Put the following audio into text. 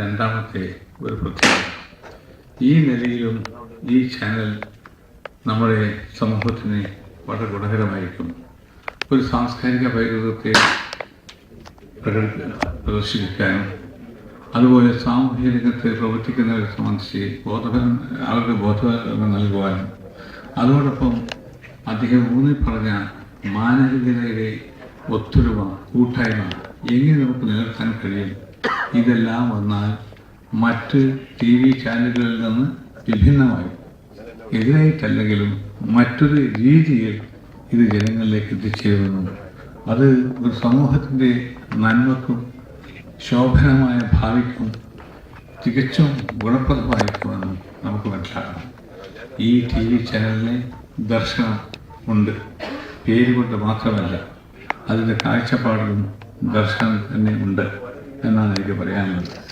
രണ്ടാമത്തെ ഒരു പ്രത്യേകത. ഈ നിലയിലും ഈ ചാനൽ നമ്മുടെ സമൂഹത്തിന് വളരെ ഗുണകരമായിരിക്കും. ഒരു സാംസ്കാരിക പൈതൃകത്തെ പ്രദർശിപ്പിക്കാനും അതുപോലെ സാമൂഹ്യ രംഗത്ത് പ്രവർത്തിക്കുന്നവരെ സംബന്ധിച്ച് ബോധപരം അവർക്ക് ബോധപരം നൽകുവാനും അതോടൊപ്പം അദ്ദേഹം ഊന്നി പറഞ്ഞ മാനവികതയുടെ ഒത്തൊരുമ കൂട്ടായ്മ എങ്ങനെ നമുക്ക് നിലനിർത്താൻ കഴിയും ഇതെല്ലാം വന്നാൽ മറ്റ് ടി വി ചാനലുകളിൽ നിന്ന് വിഭിന്നമായി എതിരായിട്ടല്ലെങ്കിലും മറ്റൊരു രീതിയിൽ ഇത് ജനങ്ങളിലേക്ക് എത്തിച്ചേരുന്നു. അത് ഒരു സമൂഹത്തിന്റെ നന്മക്കും ശോഭനമായ ഭാവിക്കും തികച്ചും ഗുണപ്രദമായിരിക്കുമെന്ന് നമുക്ക് മനസ്സിലാക്കണം ഈ ടി വി ചാനലിന് ദർശനം ഉണ്ട്. പേര് കൊണ്ട് മാത്രമല്ല അതിന്റെ കാഴ്ചപ്പാടിലും ദർശനം തന്നെ ഉണ്ട്. എന്നാണ് എനിക്ക് പറയാനുള്ളത്.